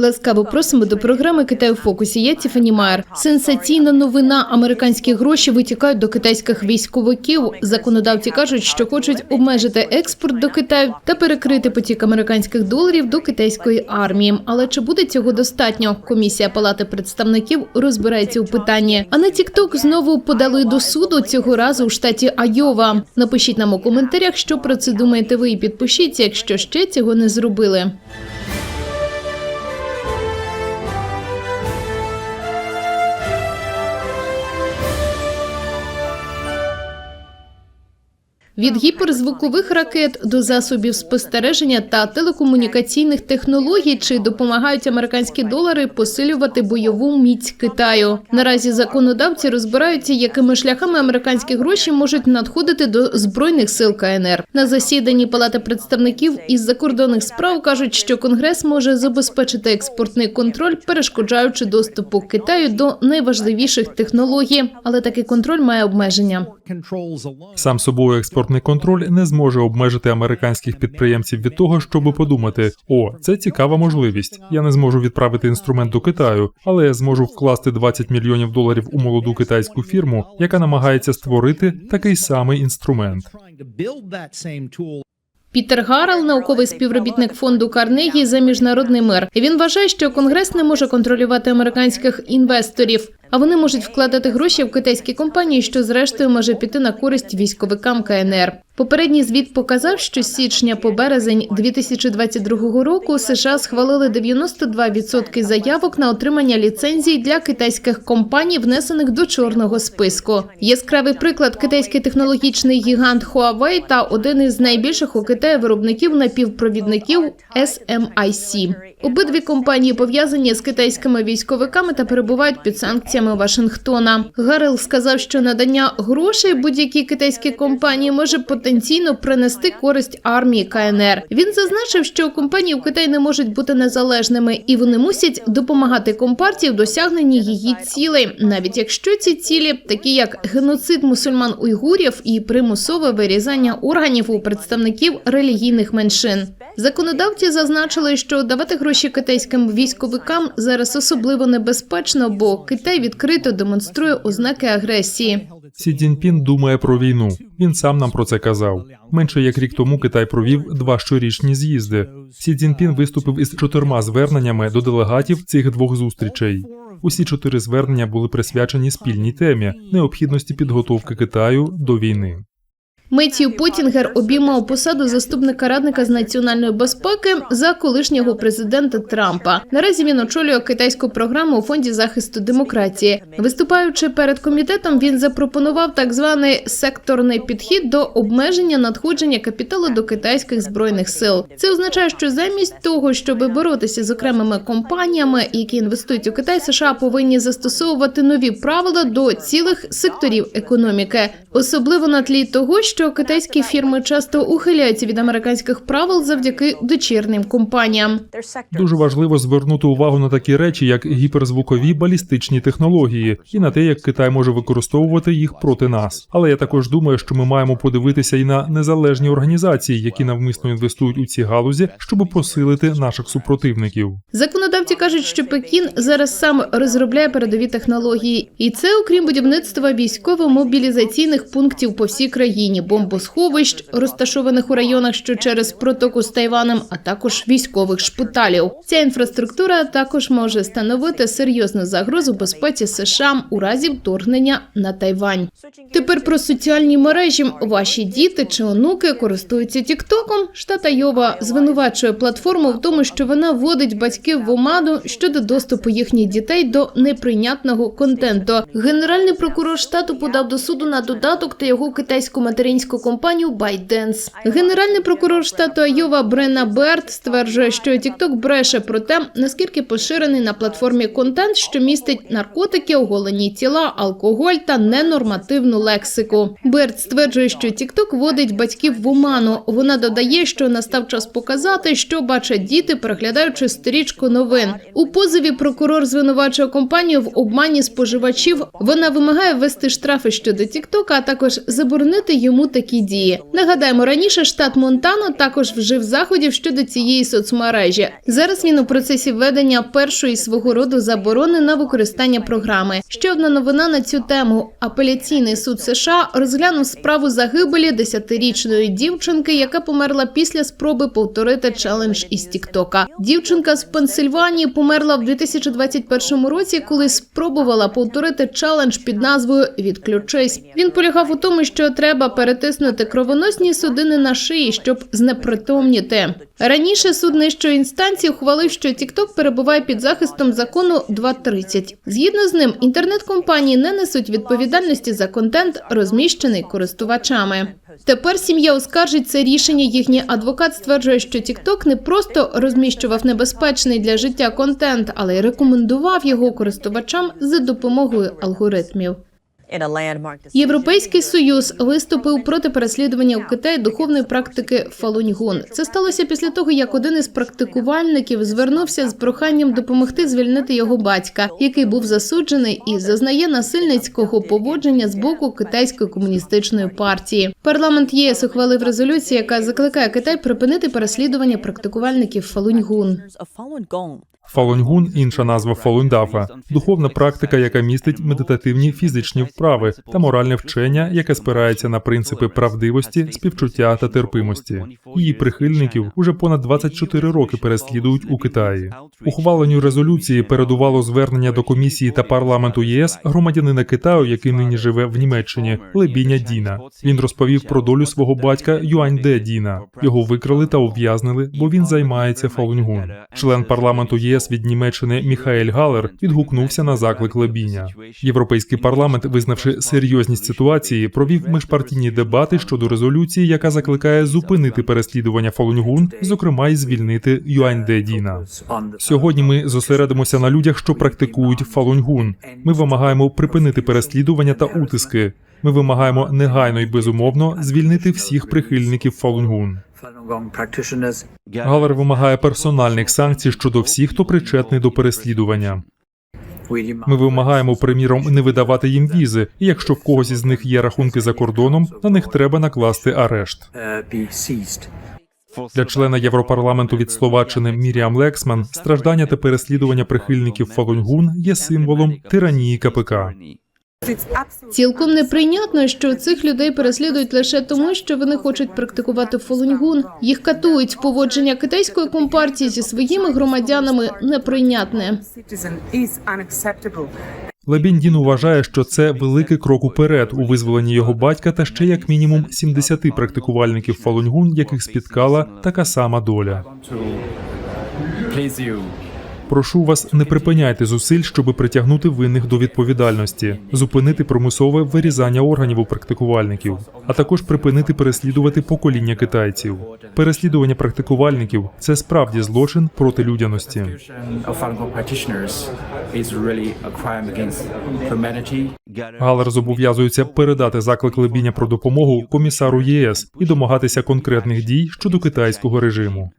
Ласкаво просимо до програми Китай у фокусі. Я Тіфані Майер. Сенсаційна новина. Американські гроші витікають до китайських військовиків. Законодавці кажуть, що хочуть обмежити експорт до Китаю та перекрити потік американських доларів до китайської армії. Але чи буде цього достатньо? Комісія Палати представників розбирається у питанні. А на TikTok знову подали до суду цього разу у штаті Айова. Напишіть нам у коментарях, що про це думаєте ви, і підпишіться, якщо ще цього не зробили. Від гіперзвукових ракет до засобів спостереження та телекомунікаційних технологій чи допомагають американські долари посилювати бойову міць Китаю. Наразі законодавці розбираються, якими шляхами американські гроші можуть надходити до збройних сил КНР. На засіданні Палати представників із закордонних справ кажуть, що Конгрес може забезпечити експортний контроль, перешкоджаючи доступу Китаю до найважливіших технологій, але такий контроль має обмеження. Сам собою експортний контроль не зможе обмежити американських підприємців від того, щоб подумати: о, це цікава можливість. Я не зможу відправити інструмент до Китаю, але я зможу вкласти 20 мільйонів доларів у молоду китайську фірму, яка намагається створити такий самий інструмент. Пітер Гарел, науковий співробітник фонду Карнегі за міжнародний мир. Він вважає, що конгрес не може контролювати американських інвесторів, а вони можуть вкладати гроші в китайські компанії, що зрештою може піти на користь військовикам КНР. Попередній звіт показав, що з січня по березень 2022 року США схвалили 92% заявок на отримання ліцензій для китайських компаній, внесених до чорного списку. Яскравий приклад китайський технологічний гігант Huawei та один із найбільших у Китаї виробників напівпровідників SMIC. Обидві компанії пов'язані з китайськими військовиками та перебувають під санкціями Вашингтона. Гарел сказав, що надання грошей будь-якій китайській компанії може потенційно принести користь армії КНР. Він зазначив, що компанії в Китаї не можуть бути незалежними, і вони мусять допомагати компартії в досягненні її цілей, навіть якщо ці цілі, такі як геноцид мусульман уйгурів і примусове вирізання органів у представників релігійних меншин. Законодавці зазначили, що давати гроші китайським військовикам зараз особливо небезпечно, бо Китай відкрито демонструє ознаки агресії. Сі Цзіньпін думає про війну. Він сам нам про це казав. Менше як рік тому Китай провів два щорічні з'їзди. Сі Цзіньпін виступив із чотирма зверненнями до делегатів цих двох зустрічей. Усі чотири звернення були присвячені спільній темі необхідності підготовки Китаю до війни. Меттью Потінгер обіймав посаду заступника радника з національної безпеки за колишнього президента Трампа. Наразі він очолює китайську програму у фонді захисту демократії. Виступаючи перед комітетом, він запропонував так званий секторний підхід до обмеження надходження капіталу до китайських збройних сил. Це означає, що замість того, щоб боротися з окремими компаніями, які інвестують у Китай, США повинні застосовувати нові правила до цілих секторів економіки, особливо на тлі того, що що китайські фірми часто ухиляються від американських правил завдяки дочірним компаніям. Дуже важливо звернути увагу на такі речі, як гіперзвукові балістичні технології, і на те, як Китай може використовувати їх проти нас. Але я також думаю, що ми маємо подивитися і на незалежні організації, які навмисно інвестують у ці галузі, щоб посилити наших супротивників. Законодавці кажуть, що Пекін зараз сам розробляє передові технології, і це окрім будівництва військово-мобілізаційних пунктів по всій країні бомбосховищ, розташованих у районах, що через протоку з Тайваном, а також військових шпиталів. Ця інфраструктура також може становити серйозну загрозу безпеці США у разі вторгнення на Тайвань. Тепер про соціальні мережі ваші діти чи онуки користуються Тіктоком. Штат Айова звинувачує платформу в тому, що вона вводить батьків в оману щодо доступу їхніх дітей до неприйнятного контенту. Генеральний прокурор штату подав до суду на додаток та його китайську материнську компанію ByteDance. Генеральний прокурор штату Айова Брена Берт стверджує, що TikTok бреше про те, наскільки поширений на платформі контент, що містить наркотики, оголені тіла, алкоголь та ненормативну лексику. Берт стверджує, що TikTok вводить батьків в оману. Вона додає, що настав час показати, що бачать діти, переглядаючи сторічку новин. У позові прокурор звинувачує компанію в обмані споживачів. Вона вимагає ввести штрафи щодо TikTok, а також заборонити йому чому такі дії. Нагадаємо, раніше штат Монтана також вжив заходів щодо цієї соцмережі. Зараз він у процесі введення першої свого роду заборони на використання програми. Ще одна новина на цю тему: апеляційний суд США розглянув справу загибелі 10-річної дівчинки, яка померла після спроби повторити челендж із Тіктока. Дівчинка з Пенсильванії померла в 2021 році, коли спробувала повторити челендж під назвою Відключись. Він полягав у тому, що треба перетиснути кровоносні судини на шиї, щоб знепритомніти. Раніше суд нижчої інстанції ухвалив, що TikTok перебуває під захистом закону 2.30. Згідно з ним, інтернет-компанії не несуть відповідальності за контент, розміщений користувачами. Тепер сім'я оскаржить це рішення. Їхній адвокат стверджує, що TikTok не просто розміщував небезпечний для життя контент, але й рекомендував його користувачам за допомогою алгоритмів. Європейський союз виступив проти переслідування у Китаї духовної практики Фалуньгун. Це сталося після того, як один із практикувальників звернувся з проханням допомогти звільнити його батька, який був засуджений і зазнає насильницького поводження з боку китайської комуністичної партії. Парламент ЄС ухвалив резолюцію, яка закликає Китай припинити переслідування практикувальників Фалуньгун. Фалуньгун інша назва фалундафа духовна практика, яка містить медитативні фізичні вправи та моральне вчення, яке спирається на принципи правдивості, співчуття та терпимості. Її прихильників уже понад 24 роки переслідують у Китаї. Ухваленню резолюції передувало звернення до комісії та парламенту ЄС громадянина Китаю, який нині живе в Німеччині, Лебіня Діна. Він розповів про долю свого батька Юаньде Діна. Його викрали та ув'язнили, бо він займається фалуньгун. Член парламенту ЄС від Німеччини Міхаель Галер відгукнувся на заклик Лебіня. Європейський парламент, визнавши серйозність ситуації, провів міжпартійні дебати щодо резолюції, яка закликає зупинити переслідування Фалуньгун, зокрема й звільнити Юаньде Діна. Сьогодні ми зосередимося на людях, що практикують фалуньгун. Ми вимагаємо припинити переслідування та утиски. Ми вимагаємо негайно і безумовно звільнити всіх прихильників фалуньгун. Галер вимагає персональних санкцій щодо всіх, хто причетний до переслідування. Ми вимагаємо, приміром, не видавати їм візи, і якщо в когось із них є рахунки за кордоном, на них треба накласти арешт. Для члена Європарламенту від Словаччини Міріам Лексман страждання та переслідування прихильників Фалуньгун є символом тиранії КПК. Цілком неприйнятно, що цих людей переслідують лише тому, що вони хочуть практикувати фалуньгун. Їх катують. Поводження китайської компартії зі своїми громадянами неприйнятне. Лебіндін вважає, що це великий крок уперед у визволенні його батька та ще як мінімум 70 практикувальників Фалуньгун, яких спіткала така сама доля. Прошу вас, не припиняйте зусиль, щоб притягнути винних до відповідальності, зупинити примусове вирізання органів у практикувальників, а також припинити переслідувати покоління китайців. Переслідування практикувальників це справді злочин проти людяності. Галер зобов'язується передати заклик Лебіня про допомогу комісару ЄС і домагатися конкретних дій щодо китайського режиму.